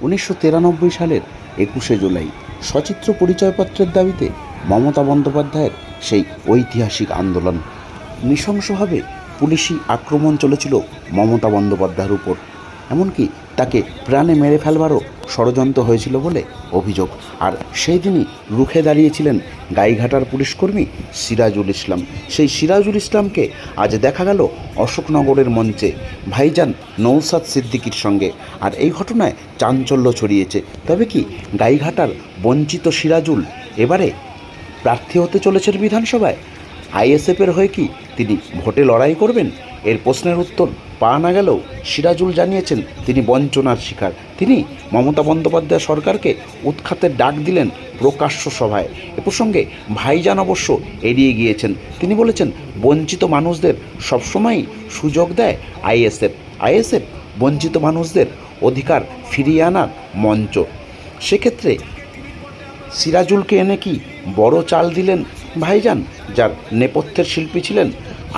উনিশশো তিরানব্বই সালের একুশে জুলাই সচিত্র পরিচয়পত্রের দাবিতে মমতা বন্দ্যোপাধ্যায়ের সেই ঐতিহাসিক আন্দোলন। নৃশংসভাবে পুলিশি আক্রমণ চলেছিল মমতা বন্দ্যোপাধ্যায়ের উপর। এমনকি তাকে প্রাণে মেরে ফেলবারও ষড়যন্ত্র হয়েছিল বলে অভিযোগ। আর সেই দিনই রুখে দাঁড়িয়েছিলেন গাইঘাটার পুলিশকর্মী সিরাজুল ইসলাম। সেই সিরাজুল ইসলামকে আজ দেখা গেল অশোকনগরের মঞ্চে। ভাইজান নৌসাদ সিদ্দিকির সঙ্গে। আর এই ঘটনায় চাঞ্চল্য ছড়িয়েছে। তবে কি গাইঘাটার বঞ্চিত সিরাজুল এবারে প্রার্থী হতে চলেছেন বিধানসভায়? আইএসএফের হয়ে কি তিনি ভোটে লড়াই করবেন? এর প্রশ্নের উত্তর পাওয়া না গেলেও সিরাজুল জানিয়েছেন তিনি বঞ্চনার শিকার। তিনি মমতা বন্দ্যোপাধ্যায় সরকারকে উৎখাতের ডাক দিলেন প্রকাশ্য সভায়। এ প্রসঙ্গে ভাইজান অবশ্য এড়িয়ে গিয়েছেন। তিনি বলেছেন, বঞ্চিত মানুষদের সবসময়ই সুযোগ দেয় আইএসএফ। আইএসএফ বঞ্চিত মানুষদের অধিকার ফিরিয়ে আনার মঞ্চ। সেক্ষেত্রে সিরাজুলকে এনে কি বড় চাল দিলেন ভাইজান, যার নেপথ্যের শিল্পী ছিলেন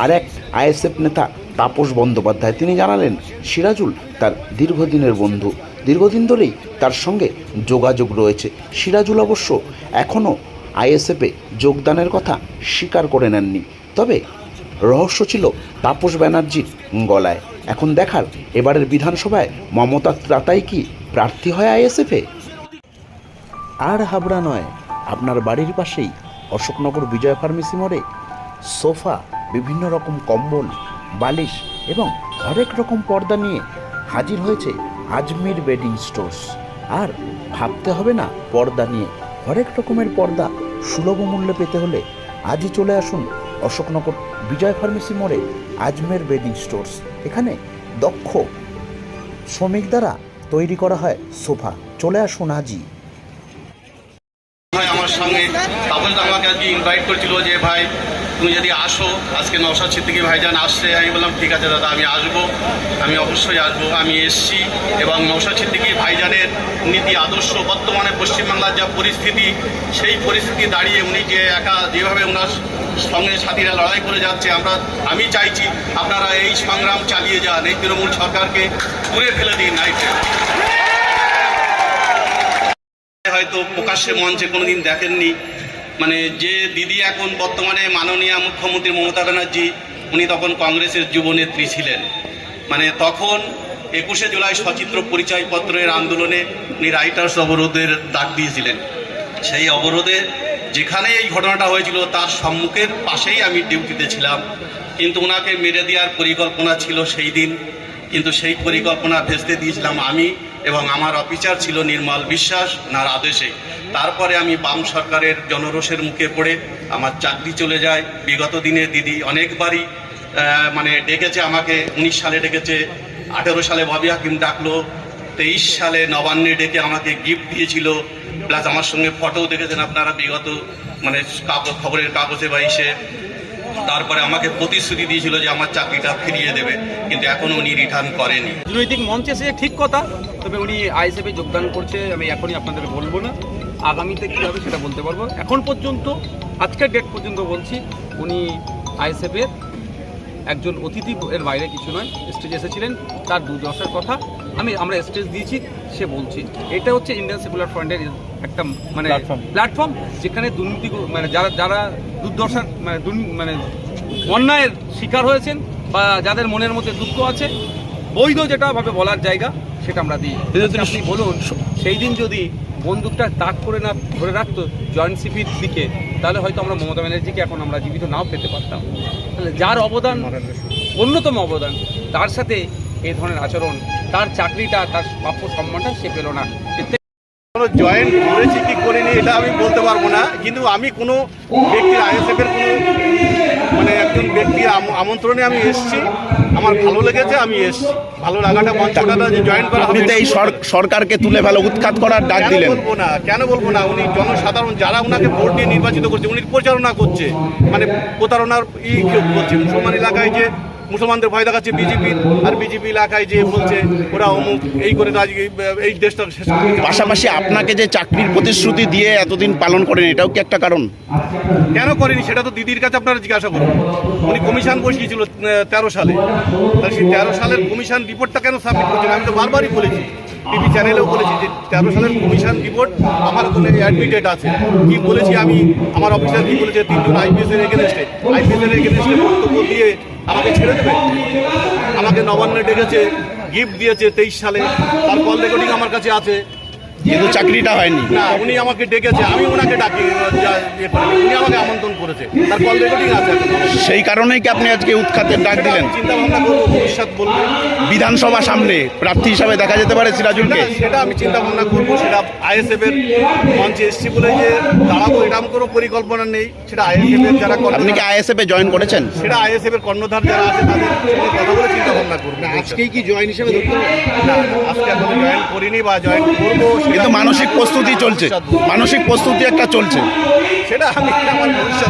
আর এক আইএসএফ নেতা তাপস বন্দ্যোপাধ্যায়। তিনি জানালেন, সিরাজুল তার দীর্ঘদিনের বন্ধু। দীর্ঘদিন ধরেই তার সঙ্গে যোগাযোগ রয়েছে। সিরাজুল অবশ্য এখনও আইএসএফে যোগদানের কথা স্বীকার করে নেননি। তবে রহস্য ছিল তাপস ব্যানার্জির গলায়। এখন দেখার এবারের বিধানসভায় মমতা ত্রাতাই কি প্রার্থী হয় আইএসএফে? আর হাবড়া নয়, আপনার বাড়ির পাশেই অশোকনগর বিজয় ফার্মেসি মোড়ে সোফা বিভিন্ন রকম কম্বল, বালিশ এবং হরেক রকম পর্দা নিয়ে হাজির হয়েছে আজমির বেডিং স্টোর্স আর ভাবতে হবে না, পর্দা নিয়ে। হরেক রকমের পর্দা সুলভ মূল্যে পেতে হলে আজই চলে আসুন অশোকনগর বিজয় ফার্মেসি মোড়ে আজমের বেডিং স্টোর্স এখানে দক্ষ শ্রমিক দ্বারা তৈরি করা হয় সোফা। চলে আসুন আজই। আমার সঙ্গে আমাকে আজকে ইনভাইট করেছিল যে, ভাই তুমি যদি আসো, আজকে নওশাদ সিদ্দিকি ভাইজান আসছে, আমি বললাম, ঠিক আছে দাদা, আমি আসব, আমি অবশ্যই আসব। আমি এসছি এবং নওশাদ সিদ্দিকি ভাইজানের নীতি, আদর্শ, বর্তমানে পশ্চিমবাংলার যা পরিস্থিতি, সেই পরিস্থিতি দাঁড়িয়ে উনি যে একা যেভাবে ওনার সঙ্গে সাথীরা লড়াই করে যাচ্ছে, আমরা, আমি চাইছি আপনারা এই সংগ্রাম চালিয়ে যান, এই তৃণমূল সরকারকে দূরে ফেলে দিন নাইটে। হয়তো প্রকাশ্যে মঞ্চে কোনোদিন দেখেননি মানে যে দিদি এখন বর্তমানে মাননীয় মুখ্যমন্ত্রী মমতা ব্যানার্জি, উনি তখন কংগ্রেসের যুবনেত্রী ছিলেন। মানে তখন একুশে জুলাই সচিত্র পরিচয়পত্রের আন্দোলনে উনি রাইটার্স অবরোধের ডাক দিয়েছিলেন। সেই অবরোধে যেখানে এই ঘটনাটা হয়েছিল, তার সম্মুখের পাশেই আমি ডিউটিতে ছিলাম। কিন্তু ওনাকে মেরে দেওয়ার পরিকল্পনা ছিল সেই দিন। কিন্তু সেই পরিকল্পনা ভেস্তে দিয়েছিলাম আমি। এবং আমার অফিসার ছিল নির্মল বিশ্বাস নার আদেশে। তারপরে আমি বাম সরকারের জনরোষের মুখে পড়ে আমার চাকরি চলে যায়। বিগত দিনে দিদি অনেকবারই মানে ডেকেছে আমাকে, উনিশ সালে ডেকেছে, আঠেরো সালে ববি হাকিম ডাকলো, তেইশ সালে নবান্নে ডেকে আমাকে গিফট দিয়েছিল। প্লাস আমার সঙ্গে ফটোও দেখেছেন আপনারা, বিগত মানে কাগজ, খবরের কাগজে বা ইসে। তারপরে আমাকে প্রতিশ্রুতি দিয়েছিল যে আমার চাকরিটা ফিরিয়ে দেবে, কিন্তু এখনও উনি রিটার্ন করেনি। রাজনৈতিক মঞ্চে সে ঠিক কথা, তবে উনি আইএসএফে যোগদান করছে, আমি এখনই আপনাদের বলব না। আগামীতে কী হবে সেটা বলতে পারব। এখন পর্যন্ত, আজকের ডেট পর্যন্ত বলছি, উনি আইএসএফের একজন অতিথি এর বাইরে কিছু নয় স্টেজে এসেছিলেন, তার দুর্দশার কথা। আমি আমরা স্টেজ দিয়েছি সে বলছি। এটা হচ্ছে ইন্ডিয়ান সেকুলার ফ্রন্টের একটা মানে প্ল্যাটফর্ম যেখানে দুর্নীতি মানে যারা যারা দুর্দশার মানে মানে অন্যায়ের শিকার হয়েছেন বা যাদের মনের মধ্যে দুঃখ আছে বৈধ যেটা ভাবে বলার জায়গা সেটা আমরা দিই। আজকে আপনি বলুন সেই দিন যদি বন্দুকটা তাক করে না ধরে রাখতো জয়েন্ট সিপির দিকে তাহলে হয়তো আমরা মমতা ব্যানার্জিকে এখন আমরা জীবিত নাও পেতে পারতাম। তাহলে যার অবদান অন্যতম অবদান তার সাথে এই ধরনের আচরণ তার চাকরিটা তার প্রাপ্য সম্মানটা সে পেল না। এর থেকে কোনো জয়েন্ট করেছি কি করিনি এটা আমি বলতে পারব না। কিন্তু আমি কোনো ব্যক্তির আইএসএফ এর কোনো মানে একজন ব্যক্তির আম- আমন্ত্রণে আমি এসেছি। আমার ভালো লেগেছে আমি এসেছি। ভালো লাগাটা মঞ্চটা যে জয়েন করা আপনি হবে। এই সরকারকে তুলে ফেলা উৎখাত করার ডাক দিলেন। বলব না কেন বলব না? উনি জনসাধারণ যারা ওনাকে ভোট দিয়ে নির্বাচিত করছে উনি প্রচারণা করছে। মানে প্রতারণার ই করছে। মুসলমান এলাকায় যে মুসলমানদের ভয় দেখাচ্ছে বিজেপি আর বিজেপি এলাকায় যে বলছে ওরা অমুক এই করে তো আজকে এই দেশটা শেষ পাশাপাশি আপনাকে যে চাকরির প্রতিশ্রুতি দিয়ে এতদিন পালন করেন এটাও কি একটা কারণ? কেন করেনি? সেটা তো দিদির কাছে আপনারা জিজ্ঞাসা করুন। উনি কমিশন বসিয়েছিল তেরো সালে। তাহলে সেই তেরো সালের কমিশন রিপোর্টটা কেন সাবমিট করছেন? আমি তো বারবারই বলেছি। টিভি চ্যানেলেও বলেছি যে তেরো সালের কমিশন রিপোর্ট আমার কোনো অ্যাডমিটেড আছে, কি বলেছি আমি, আমার অফিসার কি বলেছে, তিনজন আইপিএস এর এগেনস্টে আইপিএস এর এগেনস্টে বক্তব্য দিয়ে আমাকে ছেড়ে দেবে? আমাকে নবান্নে ডেকেছে গিফট দিয়েছে তেইশ সালে, তার কল রেকর্ডিং আমার কাছে আছে কিন্তু চাকরিটা হয়নি। না উনি আমাকে ডেকেছে আমি ওনাকে ডাকি ইয়ে। উনি আমাকে আমন্ত্রণ করেছে। তার কল রেকর্ডিং আছে সেই কারণেই কি আপনি আজকে উৎখাতের ডাক দিলেন? চিন্তা ভাবনা করব ভবিষ্যৎ বলব। বিধানসভা সামনে প্রার্থী হিসাবে দেখা যেতে পারে সিরাজুলকে? সেটা- আমি চিন্তা ভাবনা করব সেটা আইএসএফ এর মঞ্চে এসছি বলে যে দাঁড়াবো এরকম কোনো পরিকল্পনা নেই। সেটা আইএসএফ এর যারা আপনি কি আইএসএফ এ জয়েন করেছেন? সেটা আইএসএফ এর কর্ণধার যারা আছে তাদের করব আজকেই কি জয়েন হিসেবে ধরতে না না, আজকে এখনও জয়েন করিনি বা জয়েন করব কিন্তু মানসিক প্রস্তুতি চলছে। মানসিক প্রস্তুতি একটা চলছে। সেটা আমি আমার ভবিষ্যৎ